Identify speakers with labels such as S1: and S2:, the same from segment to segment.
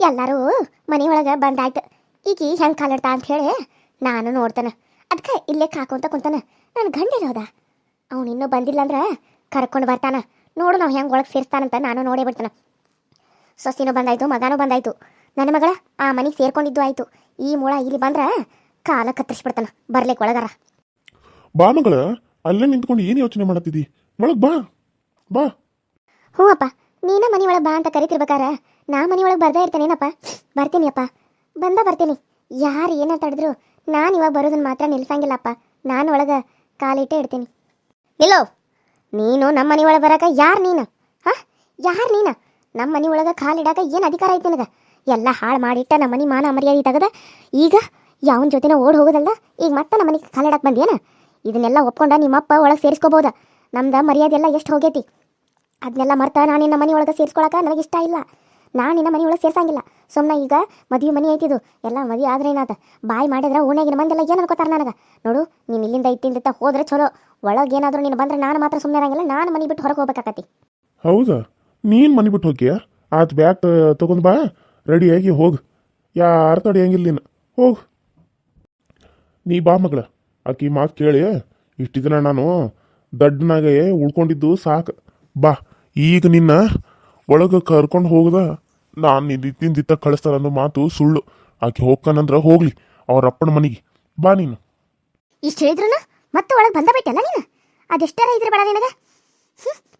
S1: ಎಲ್ಲರೂ ಮನೆಯೊಳಗೆ ಬಂದಾಯ್ತು. ಈಕಿ ಹೆಂಗೆ ಕಾಲಿಡ್ತಾ ಅಂತ ಹೇಳಿ ನಾನು ನೋಡ್ತಾನೆ. ಅದಕ್ಕೆ ಇಲ್ಲೇ ಕಾಕೊಂತ ಕುಂತಾನೆ. ನನ್ನ ಗಂಡಿರೋದ? ಅವ್ನು ಇನ್ನೂ ಬಂದಿಲ್ಲ ಅಂದ್ರೆ ಕರ್ಕೊಂಡು ಬರ್ತಾನೆ. ನೋಡು ನಾವು ಹೆಂಗೆ ಒಳಗೆ ಸೇರಿಸ್ತಾನಂತ ನಾನು ನೋಡೇ ಬಿಡ್ತಾನೆ. ಸೊಸಿನೂ ಬಂದಾಯ್ತು ಮಗನೂ ಬಂದಾಯ್ತು. ನನ್ನ ಮಗಳ ಆ ಮನೆಗೆ ಸೇರ್ಕೊಂಡಿದ್ದು ಆಯ್ತು. ಈ ಮೂಳ ಇಲ್ಲಿ ಬಂದ್ರೆ ಕಾಲ ಕತ್ತರಿಸ್ಬಿಡ್ತಾನ. ಬರ್ಲಿಕ್ಕೆ ಒಳಗಾರ.
S2: ಬಾ ಮಗಳ ಅಲ್ಲೇ ನಿಂತ್ಕೊಂಡು ಏನು ಯೋಚನೆ ಮಾಡತ್ತಿದ್ದಿ ಒಳಗೆ ಬಾ. ಬಾ.
S1: ಹ್ಞೂ ಅಪ್ಪ ನೀನ ಮನೆ ಒಳಗೆ ಬಾ ಅಂತ ಕರಿತಿರ್ಬೇಕಾರ ನಾ ಮನೆ ಒಳಗೆ ಬರ್ದೇ ಇರ್ತೇನೇನಪ್ಪ? ಬರ್ತೀನಿ ಅಪ್ಪ ಬಂದ ಬರ್ತೀನಿ. ಯಾರು ಏನ ತಡೆದ್ರು ನಾನು ಇವಾಗ ಬರೋದನ್ನ ಮಾತ್ರ ನಿಲ್ಸಂಗಿಲ್ಲಪ್ಪ. ನಾನು ಒಳಗೆ ಕಾಲಿಟ್ಟೇ ಇಡ್ತೀನಿ. ನಿಲ್ಲೋ. ನೀನು ನಮ್ಮ ಮನೆ ಒಳಗೆ ಬರಕ ಯಾರು ನೀನು? ಹಾ? ಯಾರು ನೀನು? ನಮ್ಮ ಮನೆ ಒಳಗೆ ಕಾಲಿಡಾಕ ಏನು ಅಧಿಕಾರ ಐತೆ ನಿನಗೆ? ಎಲ್ಲ ಹಾಳು ಮಾಡಿಟ್ಟ ನಮ್ಮ ಮನೆ ಮಾನ ಮರ್ಯಾದೆ ತೆಗೆದ? ಈಗ ಯಾವನ ಜೊತೆನ ಓಡ್ ಹೋಗೋದಲ್ಲ ಈಗ ಮತ್ತೆ ನಮ್ಮ ಮನೆಗೆ ಕಾಲಿಡಕ್ಕೆ ಬಂದೇನ ಇದನ್ನೆಲ್ಲ ಒಪ್ಕೊಂಡ ನಿಮ್ಮಪ್ಪ ಒಳಗೆ ಸೇರಿಸ್ಕೋಬೋದ? ನಮ್ದು ಮರ್ಯಾದೆ ಎಲ್ಲ ಎಷ್ಟು ಹೋಗೈತಿ? ಅದನ್ನೆಲ್ಲ ಮರ್ತ ನಾನು ನಮ್ಮ ಮನೆ ಒಳಗೆ ಸೇರಿಸ್ಕೊಳಕ ನನಗೆ ಇಷ್ಟ ಇಲ್ಲ. ನಾನು ನಿನ್ನ ಮನೆ ಒಳಗೆ ಸೇರ್ಸಂಗಿಲ್ಲ. ಸುಮ್ಮನೆ ಈಗ ಮದುವೆ ಮನೆ ಐತಿದು ಎಲ್ಲ ಮದುವೆ ಆದ್ರೆ ಏನಾತ? ಬಾಯಿ ಮಾಡಿದ್ರೆ ಓಣ್ಯಾಗಿನ ಮಂದೆಲ್ಲ ಏನು ಅನ್ಕೋತಾರೆ ನನಗೆ? ನೋಡು, ನೀನು ಇಲ್ಲಿಂದ ಇತ್ತಿಂದ ಹೋದ್ರೆ ಚಲೋ. ಒಳಗೆ ಏನಾದರೂ ನೀನು ಬಂದ್ರೆ ನಾನು ಮಾತ್ರ ಸುಮ್ಮನೆ ಇರಂಗಿಲ್ಲ, ನಾನು ಮನೆ ಬಿಟ್ಟು ಹೊರಗೆ ಹೋಗ್ಬೇಕಾಕತಿ
S2: ಹೌದಾ? ನೀನು ಮನೆ ಬಿಟ್ಟು ಹೋಗ್ಯಾ? ಆತ್ ಬ್ಯಾಗ್ ತಗೊಂಡು ಬಾ ರೆಡಿಯಾಗಿ ಹೋಗು. ಯಾರು ತಡೆಯಂಗಿಲ್ಲ ನೀನು. ಹೋಗು. ನೀ ಬಾ ಮಗಳ. ಆಕಿ ಮಾತು ಕೇಳಿ, ಇಷ್ಟು ನಾನು ದಡ್ಡನಾಗೆ ಉಳ್ಕೊಂಡಿದ್ದು ಸಾಕು. ಬಾ, ಈಗ ನಿನ್ನ ಒಳಗೆ ಕರ್ಕೊಂಡು ಹೋಗದ. ನಾನು ನಿನ್ನ ದಿತ್ತ ಕಳಿಸ್ತಾರ ಅನ್ನೋ ಮಾತು ಸುಳ್ಳು. ಆಕೆ ಹೋಗ್ಕನಂದ್ರ ಹೋಗ್ಲಿ, ಅವ್ರ ಅಪ್ಪನ ಮನೆಗೆ. ಬಾ ನೀನು.
S1: ಇಷ್ಟು ಹೇಳಿದ್ರು ಮತ್ತೆ ಒಳಗೆ ಬಂದ ಬಿಟ್ಟಲ್ಲ ನೀನು? ಅದೆಷ್ಟಾರ ಇದ್ರೆ ಬೇಡ ನಿನಗೆ?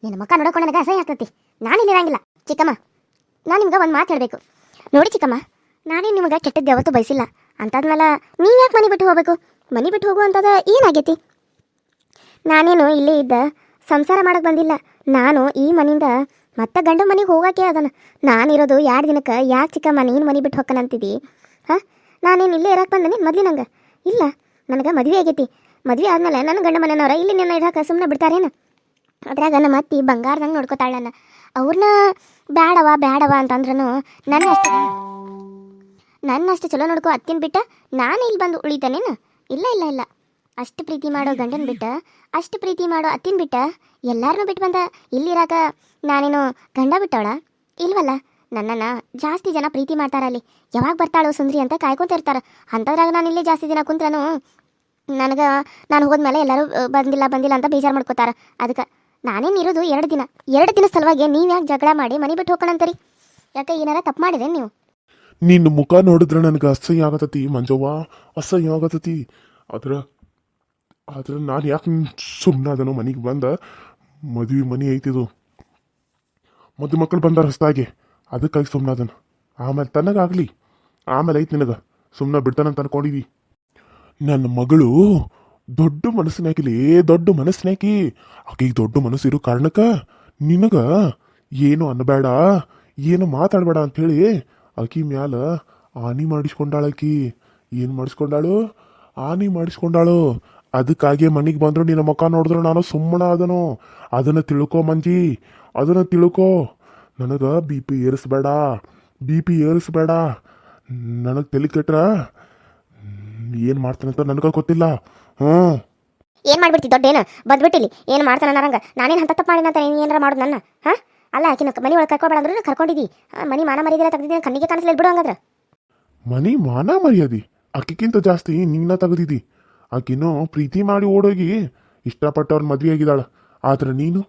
S1: ನಿನ್ನ ಮಕ್ಕ ನೋಡ್ಕೊಂಡು ನನಗೆ ಅಸಹ್ಯ ಆಗ್ತತಿ. ನಾನು ಇಲ್ಲಿರಂಗಿಲ್ಲ ಚಿಕ್ಕಮ್ಮ, ನಾನು ನಿಮ್ಗೆ ಒಂದು ಮಾತು ಹೇಳಬೇಕು. ನೋಡಿ ಚಿಕ್ಕಮ್ಮ ನಾನೇ ನಿಮಗೆ ಕೆಟ್ಟದ್ದು ಯಾವತ್ತೂ ಬಯಸಿಲ್ಲ. ಅಂತಾದ್ಮೇಲೆ ನೀವು ಯಾಕೆ ಮನೆ ಬಿಟ್ಟು ಹೋಗ್ಬೇಕು? ಮನೆ ಬಿಟ್ಟು ಹೋಗುವಂಥದ್ದು ಏನಾಗೈತಿ? ನಾನೇನು ಇಲ್ಲೇ ಇದ್ದ ಸಂಸಾರ ಮಾಡೋಕೆ ಬಂದಿಲ್ಲ. ನಾನು ಈ ಮನೆಯಿಂದ ಮತ್ತೆ ಗಂಡ ಮನೆಗೆ ಹೋಗಕ್ಕೆ ಅದನ್ನ. ನಾನಿರೋದು ಎರಡು ದಿನಕ್ಕೆ ಯಾಕೆ ಚಿಕ್ಕಮ್ಮ ನೀನು ಮನೆ ಬಿಟ್ಟು ಹೊಕ್ಕನಂತಿದ್ದಿ ಹಾಂ? ನಾನೇನು ಇಲ್ಲೇ ಇರಕ್ಕೆ ಮದ್ವೆ ಮೊದಲಿನಂಗೆ ಇಲ್ಲ. ನನಗೆ ಮದುವೆ ಆಗೈತಿ. ಮದುವೆ ಆದಮೇಲೆ ನನ್ನ ಗಂಡ ಮನೆಯವ್ರ ಇಲ್ಲಿ ನಿನ್ನ ಇಡಕ್ಕೆ ಸುಮ್ಮನೆ ಬಿಡ್ತಾರೇನು? ಅದ್ರಾಗ ನಮ್ಮ ಅತ್ತಿ ಬಂಗಾರದಂಗೆ ನೋಡ್ಕೋತಾಳ ನನ್ನ ಅವ್ರನ್ನ ಬ್ಯಾಡವ ಬ್ಯಾಡವ ಅಂತಂದ್ರೂ ನನ್ನ ಅಷ್ಟು ನನ್ನ ಅಷ್ಟು ಚಲೋ ನೋಡ್ಕೋ ಅತ್ತಿನ ಬಿಟ್ಟ ನಾನು ಇಲ್ಲಿ ಬಂದು ಉಳಿತಾನೇನು? ಇಲ್ಲ ಇಲ್ಲ ಇಲ್ಲ. ಅಷ್ಟು ಪ್ರೀತಿ ಮಾಡೋ ಗಂಡನ ಬಿಟ್ಟ, ಅಷ್ಟು ಪ್ರೀತಿ ಮಾಡೋ ಅತ್ತಿನ ಬಿಟ್ಟ ಎಲ್ಲಾರನ್ನೂ ಬಿಟ್ಟು ಬಂದ. ಇಲ್ಲಿರಾಕ ನಾನೇನು ಗಂಡ ಬಿಟ್ಟವಳ? ಇಲ್ವಲ್ಲ? ನನ್ನನ್ನು ಜಾಸ್ತಿ ಜನ ಪ್ರೀತಿ ಮಾಡ್ತಾರ ಅಲ್ಲಿ. ಯಾವಾಗ ಬರ್ತಾಳೋ ಸುಂದ್ರಿ ಅಂತ ಕಾಯ್ಕೊಂತ ಇರ್ತಾರೆ. ಅಂಥದ್ರಾಗ ನಾನು ಇಲ್ಲೇ ಜಾಸ್ತಿ ದಿನ ಕುಂತ್ರನು ನನಗೆ ನಾನು ಹೋದ್ಮೇಲೆ ಎಲ್ಲರೂ ಬಂದಿಲ್ಲ ಬಂದಿಲ್ಲ ಅಂತ ಬೇಜಾರು ಮಾಡ್ಕೋತಾರ. ಅದಕ್ಕೆ ನಾನೇನು ಇರೋದು ಎರಡು ದಿನ. ಎರಡು ದಿನ ಸಲುವಾಗಿ ನೀವು ಯಾಕೆ ಜಗಳ ಮಾಡಿ ಮನೆ ಬಿಟ್ಟು ಹೋಗೋಣಂತರಿ? ಯಾಕೆ ಏನಾರ ತಪ್ಪು ಮಾಡಿದೆ ನೀವು?
S2: ನಿನ್ನ ಮುಖ ನೋಡಿದ್ರೆ ನನಗೆ ಅಸಹ್ಯ ಆಗತತಿ ಮಂಜವ್ವ. ಅಸಹ್ಯ ಆಗತತಿ. ಆದ್ರ, ಆದ್ರೆ ನಾನು ಯಾಕೆ ಸುಮ್ಮನೆ ಅದನ್ನು ಮನೆಗೆ ಬಂದ? ಮದುವೆ ಮನೆ ಐತಿದು. ಮದು ಮಕ್ಕಳು ಬಂದಾರ ಹೊಸ್ದಾಗಿ. ಅದಕ್ಕಾಗಿ ಸುಮ್ಮನೆ ಅದನ್ನು. ಆಮೇಲೆ ತನಗಾಗಲಿ. ಆಮೇಲೆ ಐತೆ ನಿನಗೆ. ಸುಮ್ಮನೆ ಬಿಡ್ತಾನಂತ ಅನ್ಕೊಂಡಿದಿ ನನ್ನ ಮಗಳು ದೊಡ್ಡ ಮನಸ್ಸಿನಾಕಿಲಿ ದೊಡ್ಡ ಮನಸ್ಸಿನಾಕಿ ಆಕೆಗೆ ದೊಡ್ಡ ಮನಸ್ಸು ಇರೋ ಕಾರಣಕ್ಕೆ ನಿನಗೆ ಏನು ಅನ್ನಬೇಡ, ಏನು ಮಾತಾಡಬೇಡ ಅಂಥೇಳಿ ಆಕಿ ಮ್ಯಾಲ ಆನಿ ಮಾಡಿಸ್ಕೊಂಡಾಳ ಆಕಿ. ಏನು ಮಾಡಿಸ್ಕೊಂಡಾಳು? ಆನಿ ಮಾಡಿಸ್ಕೊಂಡಾಳು. ಅದಕ್ಕಾಗಿ ಮನೆಗೆ ಬಂದ್ರು ನಿನ್ನ ಮುಖ ನೋಡಿದ್ರು ನಾನು ಸುಮ್ಮನ ಅದನು. ಅದನ್ನು ತಿಳ್ಕೊ ಮಂಜಿ. ಅದನ್ನು ತಿಳ್ಕೋ. ನನಗೆ ಬಿ ಪಿ ಏರಿಸ್ಬೇಡ. ಬಿ ಪಿ ಏರಿಸ್ಬೇಡ. ನನಗೆ ತಲೆ ಕೆಟ್ರ. ಏನು ಮಾಡ್ತಾನಂತ ನನಗೆ ಗೊತ್ತಿಲ್ಲ. ಹ್ಞೂ.
S1: ಏನು ಮಾಡ್ಬಿಡ್ತಿ ದೊಡ್ಡೇನು? ಇಲ್ಲಿ ಏನು ಮಾಡ್ತಾನ ನನಗೆ ನಾನೇನು ಹಂತ ತಪ್ಪು ಮಾಡಿನ ಅಂತ ನೀನು ಏನಾರ ಮಾಡೋದು ನನ್ನ? ಹಾಂ? ಅಲ್ಲ ಆಕಿನ ಮನೆ ಒಳಗೆ ಕರ್ಕೊಬೇಡ ಅಂದ್ರೆ ಕರ್ಕೊಂಡಿದ್ದಿ ಮನಿ ಮನೆ ಮರ್ಯಾದೆ ತೆಗ್ದಿದ್ದೀನಿ ಕಣ್ಣಿಗೆ ಕಾಣಿಸ್ಲಿಲ್ಲ ಬಿಡು ಹಂಗಂದ್ರೆ.
S2: ಮನಿ ಮಾನ ಮರ್ಯಾದಿ? ಆಕಿಗಿಂತ ಜಾಸ್ತಿ ನಿನ್ನ ತೆಗೆದಿದ್ದಿ ಆಕಿನೂ ಪ್ರೀತಿ ಮಾಡಿ ಓಡೋಗಿ ಇಷ್ಟಪಟ್ಟವ್ರ ಮದುವೆ ಆಗಿದ್ದಾಳೆ ಆದ್ರೆ ನೀನು?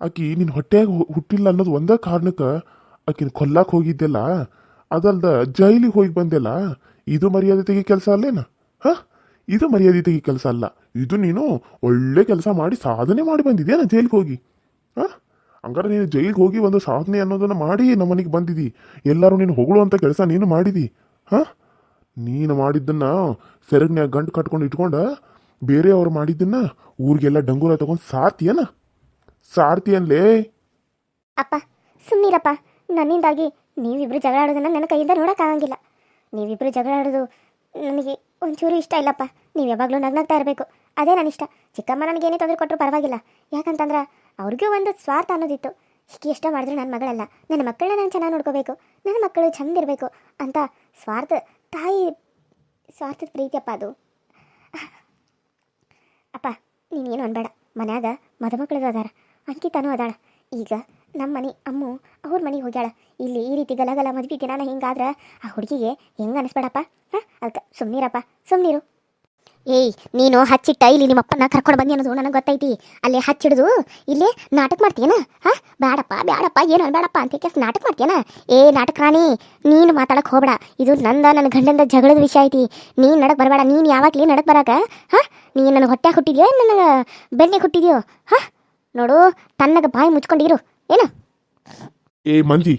S2: ಆಕಿ ನಿನ್ನ ಹೊಟ್ಟೆಯಾಗ ಹುಟ್ಟಿಲ್ಲ ಅನ್ನೋದು ಒಂದೇ ಕಾರಣಕ್ಕೆ ಆಕಿನ ಕೊಲ್ಲಕ್ಕೆ ಹೋಗಿದ್ದೆಲ್ಲ? ಅದಲ್ದ ಜೈಲಿಗೆ ಹೋಗಿ ಬಂದೆಲ್ಲ? ಇದು ಮರ್ಯಾದೆ ತೆಗಿ ಕೆಲಸ ಅಲ್ಲೇನ? ಹ? ಇದು ಮರ್ಯಾದೆ ತೆಗಿ ಕೆಲಸ ಅಲ್ಲ. ಇದು ನೀನು ಒಳ್ಳೆ ಕೆಲಸ ಮಾಡಿ ಸಾಧನೆ ಮಾಡಿ ಬಂದಿದ್ಯಾನ ಜೈಲಿಗೆ ಹೋಗಿ? ಹ? ಹಂಗಾರೆ ನೀನು ಜೈಲಿಗೆ ಹೋಗಿ ಒಂದು ಸಾಧನೆ ಅನ್ನೋದನ್ನು ಮಾಡಿ ನಮ್ಮನಿಗೆ ಬಂದಿದಿ. ಬಂದಿದ್ದಿ ಎಲ್ಲರೂ ನೀನು ಹೊಗಳುವಂಥ ಕೆಲಸ ನೀನು ಮಾಡಿದಿ. ಹ? ನೀನು ಮಾಡಿದ್ದನ್ನು ಸೆರಗ್ನ್ಯಾಗ ಗಂಟು ಕಟ್ಕೊಂಡು ಇಟ್ಕೊಂಡು ಬೇರೆಯವ್ರು ಮಾಡಿದ್ದನ್ನು ಊರಿಗೆಲ್ಲ ಡಂಗೂರ ತಗೊಂಡು ಸಾರ್ತಿಯನ್ಲೇ?
S1: ಅಪ್ಪ ಸುಮ್ಮನಿರಪ್ಪ ನನ್ನಿಂದಾಗಿ ನೀವಿಬ್ರು ಜಗಳ ಆಡೋದನ್ನ ನನ್ನ ಕೈಯಿಂದ ನೋಡೋಕ್ಕಾಗಂಗಿಲ್ಲ. ನೀವಿಬ್ರು ಜಗಳ ಆಡೋದು ನನಗೆ ಒಂಚೂರು ಇಷ್ಟ ಇಲ್ಲಪ್ಪ. ನೀವು ಯಾವಾಗಲೂ ನಗ್ನಾಗ್ತಾ ಇರಬೇಕು. ಅದೇ ನನ್ನ ಇಷ್ಟ. ಚಿಕ್ಕಮ್ಮ ನನಗೇನೇ ತೊಂದರೆ ಕೊಟ್ಟರು ಪರವಾಗಿಲ್ಲ. ಯಾಕಂತಂದ್ರೆ ಅವ್ರಿಗೂ ಒಂದು ಸ್ವಾರ್ಥ ಅನ್ನೋದಿತ್ತು. ಹೀಗೆ ಇಷ್ಟ ಮಾಡಿದ್ರೆ ನನ್ನ ಮಗಳಲ್ಲ. ನನ್ನ ಮಕ್ಕಳನ್ನ ನಾನು ಚೆನ್ನಾಗಿ ನೋಡ್ಕೋಬೇಕು. ನನ್ನ ಮಕ್ಕಳು ಚಂದ ಇರಬೇಕು ಅಂತ ಸ್ವಾರ್ಥ ತಾಯಿ, ಸ್ವಾರ್ಥದ ಪ್ರೀತಿಯಪ್ಪ ಅದು. ಅಪ್ಪ, ನೀನೇನು ಅನ್ಬೇಡ. ಮನ್ಯಾಗ ಮದುಮಕ್ಕಳದು ಅದಾರ. ಅಂಕಿತನೂ ಅದಾಳ. ಈಗ ನಮ್ಮ ಮನೆ ಅಮ್ಮು ಅವ್ರ ಮನೆಗೆ ಹೋಗ್ಯಾಳ. ಇಲ್ಲಿ ಈ ರೀತಿ ಗಲಗಲ ಮದ್ವೆ ದಿನಾನ ಹಿಂಗಾದ್ರೆ ಆ ಹುಡುಗಿಗೆ ಹೆಂಗೆ ಅನಿಸ್ಬೇಡಪ್ಪ? ಹಾಂ? ಅದಕ್ಕೆ ಸುಮ್ಮನಿರಪ್ಪ ಸುಮ್ಮನಿರು ಏಯ್, ನೀನು ಹಚ್ಚಿಟ್ಟ ಇಲ್ಲಿ ನಿಮ್ಮ ಅಪ್ಪನ ಕರ್ಕೊಂಡು ಬಂದಿ ಅನ್ನೋದು ನನಗೆ ಗೊತ್ತೈತಿ. ಅಲ್ಲಿ ಹಚ್ಚಿಡ್ದು, ಇಲ್ಲಿ ನಾಟಕ ಮಾಡ್ತೀಯನ? ಹಾ? ಬೇಡಪ್ಪ ಬೇಡಪ್ಪ ಏನು ಅನ್ಬೇಡಪ್ಪ ಅಂತ ಕೇಸ್ ನಾಟಕ ಮಾಡ್ತೀಯನ? ಏ, ನಾಟಕ ರಾಣಿ, ನೀನು ಮಾತಾಡಕ್ ಹೋಗ್ಬೇಡ. ಇದು ನಂದ ನನ್ನ ಗಂಡಂದ ಜಗಳದ ವಿಷಯ ಐತಿ. ನೀನು ನಡಕ್ ಬರಬೇಡ. ನೀನು ಯಾವಾಗಲೇ ನಡಕ್ ಬರಾಕ, ಹಾ? ನೀನು ನನಗೆ ಹೊಟ್ಟೆ ಹುಟ್ಟಿದ್ಯೋ ನನಗೆ ಬೆಣ್ಣೆ ಹುಟ್ಟಿದ್ಯೋ? ಹಾ? ನೋಡು ತನ್ನಗ ಬಾಯಿ ಮುಚ್ಕೊಂಡಿರು ಏನು?
S2: ಏ, ಮಂಜಿ,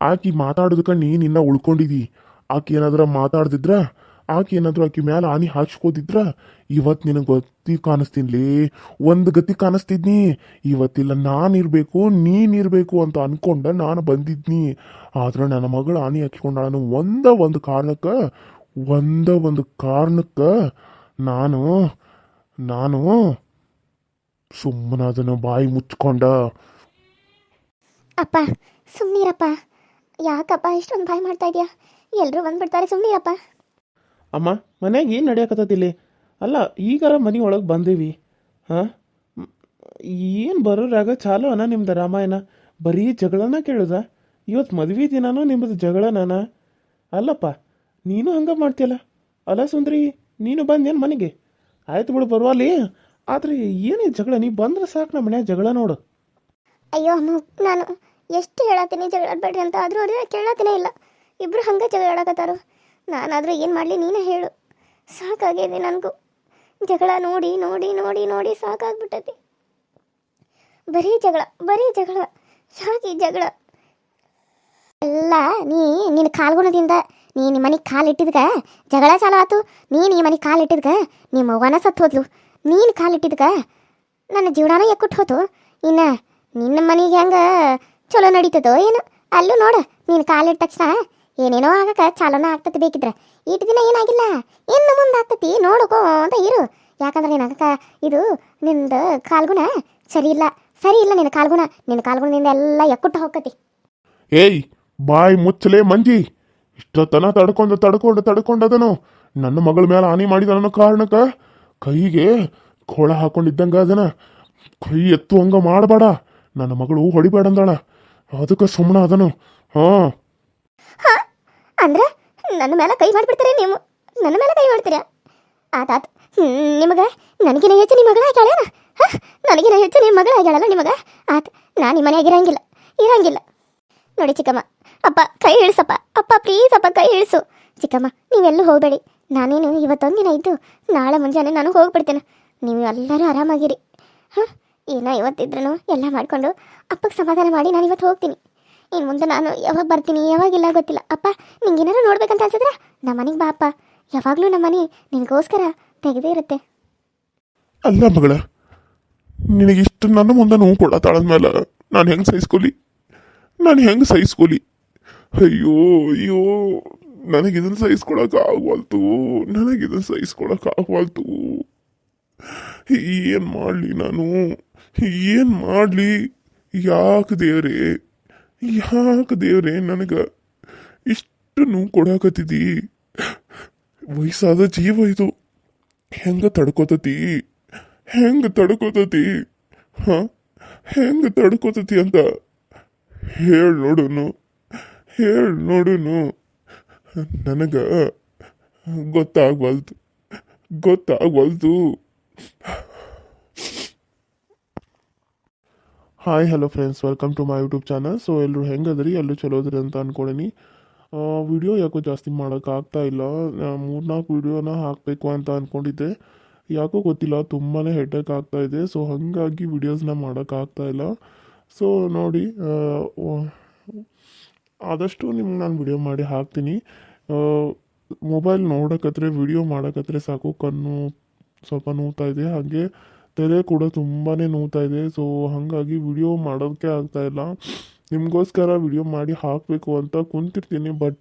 S2: ಆಕಿ ಮಾತಾಡೋದಕ್ಕೆ ನೀ ನಿನ್ನ ಉಳ್ಕೊಂಡಿದಿ. ಆಕಿ ಏನಾದ್ರ ಮಾತಾಡ್ದಿದ್ರ? ಆಕಿ ಏನಾದ್ರು ಆಕಿ ಮ್ಯಾಲ ಆನಿ ಹಾಕ್ಸ್ಕೋದಿದ್ರ? ಇವತ್ ನಿನಗೆ ಗತಿ ಕಾಣಿಸ್ತೀನ್ಲಿ? ಒಂದು ಗತಿ ಕಾಣಿಸ್ತಿದ್ನಿ. ಇವತ್ತಿಲ್ಲ ನಾನು ಇರ್ಬೇಕು, ನೀನ್ ಇರ್ಬೇಕು ಅಂತ ಅನ್ಕೊಂಡ ನಾನು ಬಂದಿದ್ನಿ. ಆದ್ರೆ ನನ್ನ ಮಗಳು ಆನಿ ಹಾಕಿಕೊಂಡಾಳನು ಒಂದ ಒಂದು ಕಾರಣಕ್ಕ, ಒಂದ ಒಂದು ಕಾರಣಕ್ಕ ನಾನು ನಾನು ಸುಮ್ಮನಾದನು ಬಾಯಿ ಮುಚ್ಕೊಂಡ
S1: ಅಪ್ಪ ಸುಮ್ಮನಿರಪ್ಪ ಯಾಕಪ್ಪ ಇಷ್ಟೊಂದು ಬಾಯಿ ಮಾಡ್ತಾ ಇದೆಯಾ? ಎಲ್ಲರೂ ಬಂದ್ಬಿಡ್ತಾರೆ ಸುಮ್ಮನಿರಪ್ಪ
S3: ಅಮ್ಮ ಮನ್ಯಾಗ ಏನು ನಡೆಯಕತ್ತದಿಲ್ಲಿ ಅಲ್ಲ ಈಗಾರ ಮನೆ ಒಳಗೆ ಬಂದೀವಿ. ಹಾಂ? ಏನು ಬರೋರಾಗ ಚಾಲು ಅನ ನಿಮ್ದು ರಾಮಾಯಣ? ಬರೀ ಜಗಳನ ಕೇಳುದ? ಇವತ್ತು ಮದ್ವೆ ದಿನಾನೂ ನಿಮ್ಮದು ಜಗಳನ ಅಲ್ಲಪ್ಪ ನೀನು ಹಂಗೆ ಮಾಡ್ತೀಯಲ್ಲ? ಅಲ್ಲ ಸುಂದ್ರಿ ನೀನು ಬಂದೇನು ಮನೆಗೆ? ಆಯ್ತು ಬಿಡು ಬರುವಲ್ಲಿ ಆದ್ರೆ ಏನೇ ಜಗಳ, ನೀ ಬಂದ್ರೆ ಸಾಕು ನಮ್ಮ ಮನ್ಯಾಗ ಜಗಳ ನೋಡು.
S1: ಅಯ್ಯೋ ನಾನು ಎಷ್ಟು ಹೇಳತ್ತೀನಿ ಬೇಡ್ರಿ ಅಂತ ಆದರೂ ಅವ್ರು ಕೇಳತ್ತನೇ ಇಲ್ಲ. ಇಬ್ರು ಹಂಗೆ ಜಗಳ ಆಡಕತ್ತಾರು. ನಾನಾದರೂ ಏನು ಮಾಡಲಿ ನೀನೇ ಹೇಳು. ಸಾಕಾಗಿದೆ ನನಗೂ. ಜಗಳ ನೋಡಿ ನೋಡಿ ನೋಡಿ ನೋಡಿ ಸಾಕಾಗ್ಬಿಟ್ಟತಿ. ಬರೀ ಜಗಳ ಬರೀ ಜಗಳ ಈ ಜಗಳ. ಎಲ್ಲ ನೀ ನಿನ್ನ ಕಾಲ್ಗುಣದಿಂದ ನೀ ನಿಮ್ಮ ಮನೆಗೆ ಕಾಲಿಟ್ಟಿದ್ಕ ಜಗಳ ಚಾಲು ಆತು. ನೀನು ಈ ಮನೆಗೆ ಕಾಲಿಟ್ಟಿದ್ಕ ನಿಮ್ಮ ಅವ್ವನ ಸತ್ತು ಹೋದ್ಲು ನೀನು ಕಾಲಿಟ್ಟಿದ್ಕ? ನನ್ನ ಜೀವನಾನ ಎಕ್ಕುಟ್ಟು ಹೋತು. ಇನ್ನ ನಿನ್ನ ಮನೆಗೆ ಹೆಂಗೆ ಚಲೋ ನಡೀತದೋ ಏನು? ಅಲ್ಲೂ ನೋಡ, ನೀನು ಕಾಲಿಟ್ಟ ತಕ್ಷಣ ಏನೇನೋ ಆಗಕ್ಕೆ ಚಾಲನ ಆಗ್ತತಿ ಬೇಕಿದ್ರೆ. ಇಟ್ಟು ದಿನ ಏನಾಗಿಲ್ಲ, ಇನ್ನು ಮುಂದೆ ಆಗ್ತತಿ, ನೋಡುಕೋ ಅಂತ ಇರು. ಯಾಕಂದ್ರೆ ನೀನು ಆಗಕ್ಕೆ ಇದು ನಿಂದು ಕಾಲ್ಗುಣ ಸರಿ ಇಲ್ಲ ಸರಿ ಇಲ್ಲ ನಿನ್ನ ಕಾಲ್ಗುಣ. ನಿನ್ನ ಕಾಲ್ಗುಣದಿಂದ ಎಲ್ಲ ಎಕ್ಕುಟ್ಟು ಹೋಗತಿ
S2: ಏಯ್, ಬಾಯಿ ಮುಚ್ಚಲೇ ಮಂಜಿ. ಇಷ್ಟೊತ್ತನ ತಡ್ಕೊಂಡು ತಡ್ಕೊಂಡು ತಡ್ಕೊಂಡದನು ನನ್ನ ಮಗಳ ಮೇಲೆ ಹಾನಿ ಮಾಡಿದ ಅನ್ನೋ ಕಾರಣಕ್ಕ ಕೈಗೆ ಕೊಳ ಹಾಕೊಂಡಿದ್ದಂಗ ಅದನ. ಕೈ ಎತ್ತುವಂಗ ಮಾಡಬೇಡ. ನನ್ನ ಮಗಳು ಹೊಡಿಬೇಡ ಅಂದಾಳ ಅದಕ್ಕೆ ಸುಮ್ಮನ ಅದನು. ಹಾ.
S1: ಅಂದ್ರೆ ನನ್ನ ಮೇಲೆ ಕೈ ಮಾಡಿಬಿಡ್ತೀರಿ ನೀವು. ನನ್ನ ಮೇಲೆ ಕೈ ಮಾಡ್ತೀರಾ? ಆತಾತ್ ನಿಮಗೆ ನನಗಿನ ಹೆಚ್ಚು ನಿಮ್ಮ ಮಗಳ ಆಗ್ಯಾಳೇನ? ನನಗಿನ ಹೆಚ್ಚು ನಿಮ್ಮ ಮಗಳ ಆಗ್ಯಾಳಲ್ಲ ನಿಮಗೆ? ಆತ್ ನಾನು ನಿಮ್ಮ ಮನೆಯಾಗ ಇರಂಗಿಲ್ಲ ಇರಂಗಿಲ್ಲ. ನೋಡಿ ಚಿಕ್ಕಮ್ಮ, ಅಪ್ಪ ಕೈ ಇಳಿಸಪ್ಪ. ಅಪ್ಪ ಪ್ಲೀಸ್ ಅಪ್ಪ ಕೈ ಇಳಿಸು. ಚಿಕ್ಕಮ್ಮ, ನೀವೆಲ್ಲೂ ಹೋಗಬೇಡಿ. ನಾನೇನು ಇವತ್ತೊಂದಿನ ದಿನ ಇದ್ದು ನಾಳೆ ಮುಂಜಾನೆ ನಾನು ಹೋಗ್ಬಿಡ್ತೇನೆ. ನೀವು ಎಲ್ಲರೂ ಆರಾಮಾಗಿರಿ. ಹಾಂ? ಏನೋ ಇವತ್ತಿದ್ರೂ ಎಲ್ಲ ಮಾಡಿಕೊಂಡು ಅಪ್ಪಗೆ ಸಮಾಧಾನ ಮಾಡಿ ನಾನು ಇವತ್ತು ಹೋಗ್ತೀನಿ. ಇನ್ನು ಮುಂದೆ ನಾನು ಯಾವಾಗ ಬರ್ತೀನಿ, ಯಾವಾಗಿಲ್ಲ ಗೊತ್ತಿಲ್ಲ. ಅಪ್ಪ ನಿಂಗೇನಾರು ನೋಡ್ಬೇಕಂತ ಅನ್ಸಿದ್ರೆ? ನಮ್ಮ ಮನೆಗೆ ಬಾ ಅಪ್ಪ ಯಾವಾಗಲೂ ನಮ್ಮ ಮನೆ ನಿನಗೋಸ್ಕರ ತೆಗೆದೇ ಇರುತ್ತೆ.
S2: ಅಲ್ಲ ಮಗಳ, ನಿನಗಿಷ್ಟು ನನ್ನ ಮುಂದೆ ನೋವು ಕೊಡತ್ತಾಳದ್ಮೇಲೆ ನಾನು ಹೆಂಗೆ ಸಹಿಸ್ಕೊಲಿ? ನಾನು ಹೆಂಗೆ ಸಹಿಸ್ಕೊಲಿ? ಅಯ್ಯೋ ಅಯ್ಯೋ. ನನಗಿದನ್ನ ಸಹಿಸ್ಕೊಳಕ್ ಆಗವಲ್ತು ನನಗಿದನ್ನ ಸಹಿಸ್ಕೊಳಕ್ ಆಗವಲ್ತು. ಏನ್ ಮಾಡ್ಲಿ ನಾನು? ಏನ್ ಮಾಡ್ಲಿ? ಯಾಕೆ ದೇವ್ರೆ? ಯಾಕೆ ದೇವ್ರೆ ನನಗೆ? ಇಷ್ಟು ನೋವು ಕೊಡಾಕತ್ತಿದಿ? ವಯಸ್ಸಾದ ಜೀವ ಇದು. ಹೆಂಗ ತಡ್ಕೊತತಿ? ಹೆಂಗೆ ತಡ್ಕೊತತಿ? ಹ? ಹೆಂಗೆ ತಡ್ಕೊತತಿ ಅಂತ ಹೇಳ್ ನೋಡುನು. ಹೇಳ್ ನೋಡುನು. ನನಗ ಗೊತ್ತಾಗ್ವಲ್ತು ಗೊತ್ತಾಗ್ವಲ್ತು hi hello friends welcome to my YouTube channel so ಎಲ್ಲರೂ ಹೆಂಗದ್ರಿ? ಎಲ್ಲರೂ ಚಲೋ ಅದ್ರಿ ಅಂತ ಅನ್ಕೊಳೀನಿ. ವಿಡಿಯೋ ಯಾಕೋ ಜಾಸ್ತಿ ಮಾಡೋಕ್ಕಾಗ್ತಾ ಇಲ್ಲ. ಮೂರ್ನಾಲ್ಕು ವಿಡಿಯೋನ ಹಾಕಬೇಕು ಅಂತ ಅಂದ್ಕೊಂಡಿದ್ದೆ ಯಾಕೋ ಗೊತ್ತಿಲ್ಲ ತುಂಬಾ ಹೆಡ್ಡಕ್ಕೆ ಆಗ್ತಾ ಇದೆ. ಸೊ ಹಾಗಾಗಿ ವಿಡಿಯೋಸ್ನ ಮಾಡೋಕ್ಕಾಗ್ತಾ ಇಲ್ಲ. ಸೊ ನೋಡಿ ಆದಷ್ಟು ನಿಮ್ಗೆ ನಾನು ವಿಡಿಯೋ ಮಾಡಿ ಹಾಕ್ತೀನಿ. ಮೊಬೈಲ್ ನೋಡೋಕತ್ರೆ ವಿಡಿಯೋ ಮಾಡೋಕತ್ರೆ ಸಾಕು. ಕಣ್ಣು ಸ್ವಲ್ಪ ನೋವ್ತಾ ಇದೆ. ಹಾಗೆ ತಲೆ ಕೂಡ ತುಂಬಾ ನೋವ್ತಾ ಇದೆ. ಸೊ ಹಾಗಾಗಿ ವಿಡಿಯೋ ಮಾಡೋದಕ್ಕೆ ಆಗ್ತಾ ಇಲ್ಲ. ನಿಮಗೋಸ್ಕರ ವಿಡಿಯೋ ಮಾಡಿ ಹಾಕಬೇಕು ಅಂತ ಕುಂತಿರ್ತೀನಿ. ಬಟ್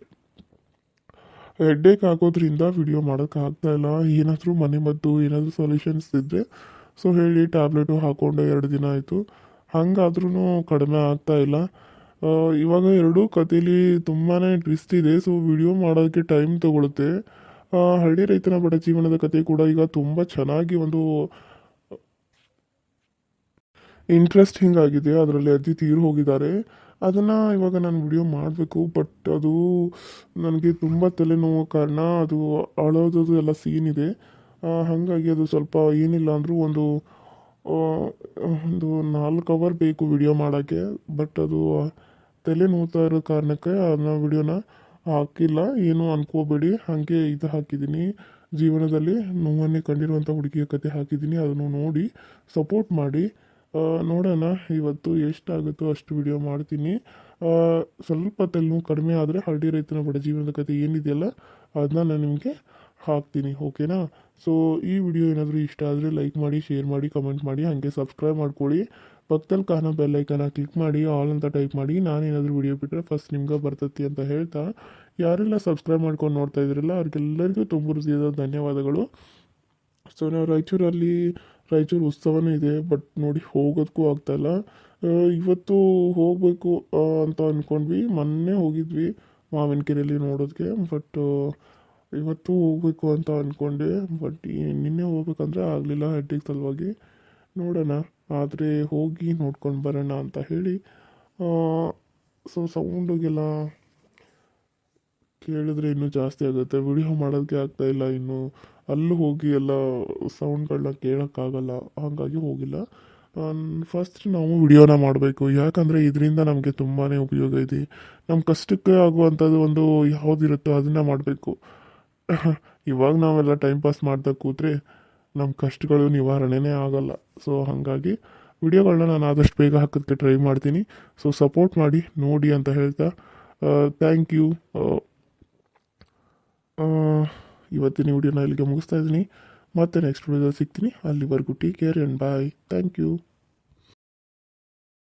S2: ಹೆಡ್ಡೇಕ್ ಆಗೋದ್ರಿಂದ ವಿಡಿಯೋ ಮಾಡೋಕ್ಕೆ ಆಗ್ತಾ ಇಲ್ಲ. ಏನಾದರೂ ಮನೆ ಮದ್ದು, ಏನಾದರೂ ಸೊಲ್ಯೂಷನ್ಸ್ ಇದ್ದರೆ ಸೊ ಹೇಳಿ ಟ್ಯಾಬ್ಲೆಟು ಹಾಕ್ಕೊಂಡು ಎರಡು ದಿನ ಆಯಿತು. ಹಂಗಾದ್ರೂ ಕಡಿಮೆ ಆಗ್ತಾ ಇಲ್ಲ. ಇವಾಗ ಎರಡೂ ಕಥೆಲಿ ತುಂಬಾ ಟ್ವಿಸ್ಟ್ ಇದೆ ಸೊ ವಿಡಿಯೋ ಮಾಡೋದಕ್ಕೆ ಟೈಮ್ ತಗೊಳುತ್ತೆ. ಹಳ್ಳಿ ರೈತನ ಬಡ ಜೀವನದ ಕತೆ ಕೂಡ ಈಗ ತುಂಬ ಚೆನ್ನಾಗಿ ಒಂದು ಇಂಟ್ರೆಸ್ಟ್ ಹಿಂಗಾಗಿದೆ, ಅದರಲ್ಲಿ ಅಜ್ಜಿ ತೀರು ಹೋಗಿದ್ದಾರೆ. ಅದನ್ನು ಇವಾಗ ನಾನು ವಿಡಿಯೋ ಮಾಡಬೇಕು ಬಟ್ ಅದು ನನಗೆ ತುಂಬ ತಲೆನೋವು ಕಾರಣ, ಅದು ಅಳೋದು ಎಲ್ಲ ಸೀನ್ ಇದೆ. ಹಾಗಾಗಿ ಅದು ಸ್ವಲ್ಪ ಏನಿಲ್ಲ ಅಂದರೂ ಒಂದು ಒಂದು ನಾಲ್ಕು ಅವರ್ ಬೇಕು ವಿಡಿಯೋ ಮಾಡೋಕ್ಕೆ ಬಟ್ ಅದು ತಲೆ ನೋವ್ತಾ ಇರೋ ಕಾರಣಕ್ಕೆ ಅದನ್ನ ವಿಡಿಯೋನ ಹಾಕಿಲ್ಲ. ಏನು ಅನ್ಕೋಬೇಡಿ. ಹಾಗೆ ಇದು ಹಾಕಿದ್ದೀನಿ. ಜೀವನದಲ್ಲಿ ನೋವನ್ನೇ ಕಂಡಿರುವಂಥ ಹುಡುಗಿಯ ಕತೆ ಹಾಕಿದ್ದೀನಿ. ಅದನ್ನು ನೋಡಿ ಸಪೋರ್ಟ್ ಮಾಡಿ. ನೋಡೋಣ ಇವತ್ತು ಎಷ್ಟಾಗುತ್ತೋ ಅಷ್ಟು ವಿಡಿಯೋ ಮಾಡ್ತೀನಿ. ಸ್ವಲ್ಪ ತಲೆನೋವು ಕಡಿಮೆ ಆದರೆ ಹಳ್ಳಿ ರೈತನ ಬಡ ಜೀವನದ ಕತೆ ಏನಿದೆಯಲ್ಲ, ಅದನ್ನ ನಾನು ನಿಮಗೆ ಹಾಕ್ತೀನಿ ಓಕೆನಾ ಸೊ ಈ ವಿಡಿಯೋ ಏನಾದರೂ ಇಷ್ಟ ಆದರೆ ಲೈಕ್ ಮಾಡಿ ಶೇರ್ ಮಾಡಿ ಕಮೆಂಟ್ ಮಾಡಿ, ಹಾಗೆ ಸಬ್ಸ್ಕ್ರೈಬ್ ಮಾಡ್ಕೊಳ್ಳಿ. ಪಕ್ಕದಲ್ಲಿ ಕಾಣೋ ಬೆಲ್ಲೈಕನ್ನ ಕ್ಲಿಕ್ ಮಾಡಿ ಆಲ್ ಅಂತ ಟೈಪ್ ಮಾಡಿ ನಾನೇನಾದರೂ ವಿಡಿಯೋ ಬಿಟ್ಟರೆ ಫಸ್ಟ್ ನಿಮ್ಗೆ ಬರ್ತೈತಿ ಅಂತ ಹೇಳ್ತಾ. ಯಾರೆಲ್ಲ ಸಬ್ಸ್ಕ್ರೈಬ್ ಮಾಡ್ಕೊಂಡು ನೋಡ್ತಾ ಇದ್ರಲ್ಲ, ಅವ್ರಿಗೆಲ್ಲರಿಗೂ ತುಂಬ ಧನ್ಯವಾದಗಳು. ಸೊ ನಾವು ರಾಯಚೂರಲ್ಲಿ, ರಾಯಚೂರು ಉತ್ಸವನೂ ಇದೆ ಬಟ್ ನೋಡಿ ಹೋಗೋದಕ್ಕೂ ಆಗ್ತಾಯಿಲ್ಲ ಇವತ್ತು ಹೋಗಬೇಕು ಅಂತ ಅಂದ್ಕೊಂಡ್ವಿ ಮೊನ್ನೆ ಹೋಗಿದ್ವಿ ಮಾವಿನಕೆರೆಯಲ್ಲಿ ನೋಡೋದಕ್ಕೆ ಬಟ್ ಇವತ್ತು ಹೋಗಬೇಕು ಅಂತ ಅಂದ್ಕೊಂಡೆ ಬಟ್ ನಿನ್ನೆ ಹೋಗ್ಬೇಕಂದ್ರೆ ಆಗಲಿಲ್ಲ ಹೆಡ್ಡಿಗೆ ಸಲುವಾಗಿ ನೋಡೋಣ, ಆದರೆ ಹೋಗಿ ನೋಡ್ಕೊಂಡು ಬರೋಣ ಅಂತ ಹೇಳಿ ಸೊ ಸೌಂಡಿಗೆಲ್ಲ ಕೇಳಿದ್ರೆ ಇನ್ನೂ ಜಾಸ್ತಿ ಆಗುತ್ತೆ. ವಿಡಿಯೋ ಮಾಡೋದಕ್ಕೆ ಆಗ್ತಾ ಇಲ್ಲ ಇನ್ನು. ಅಲ್ಲೂ ಹೋಗಿ ಎಲ್ಲ ಸೌಂಡ್ಗಳನ್ನ ಕೇಳೋಕ್ಕಾಗಲ್ಲ, ಹಾಗಾಗಿ ಹೋಗಿಲ್ಲ. ಫಸ್ಟ್ ನಾವು ವಿಡಿಯೋನ ಮಾಡಬೇಕು. ಯಾಕಂದರೆ ಇದರಿಂದ ನಮಗೆ ತುಂಬಾ ಉಪಯೋಗ ಇದೆ. ನಮ್ಮ ಕಷ್ಟಕ್ಕೆ ಆಗುವಂಥದ್ದು ಒಂದು ಯಾವುದಿರುತ್ತೋ ಅದನ್ನು ಮಾಡಬೇಕು. ಇವಾಗ ನಾವೆಲ್ಲ ಟೈಮ್ ಪಾಸ್ ಮಾಡ್ತಾ ಕೂತ್ರೆ ನಮ್ಮ ಕಷ್ಟಗಳು ನಿವಾರಣೆನೇ ಆಗಲ್ಲ. ಸೊ ಹಾಗಾಗಿ ವಿಡಿಯೋಗಳನ್ನ ನಾನು ಆದಷ್ಟು ಬೇಗ ಹಾಕೋದಕ್ಕೆ ಟ್ರೈ ಮಾಡ್ತೀನಿ. ಸೊ ಸಪೋರ್ಟ್ ಮಾಡಿ, ನೋಡಿ ಅಂತ ಹೇಳ್ತಾ ಥ್ಯಾಂಕ್ ಯು ಇವತ್ತಿನ ವಿಡಿಯೋನ ಇಲ್ಲಿಗೆ ಮುಗಿಸ್ತಾ ಇದ್ದೀನಿ. ಮತ್ತೆ ನೆಕ್ಸ್ಟ್ ವಿಡಿಯೋದಲ್ಲಿ ಸಿಗ್ತೀನಿ. ಅಲ್ಲಿವರೆಗೂ take care and bye thank you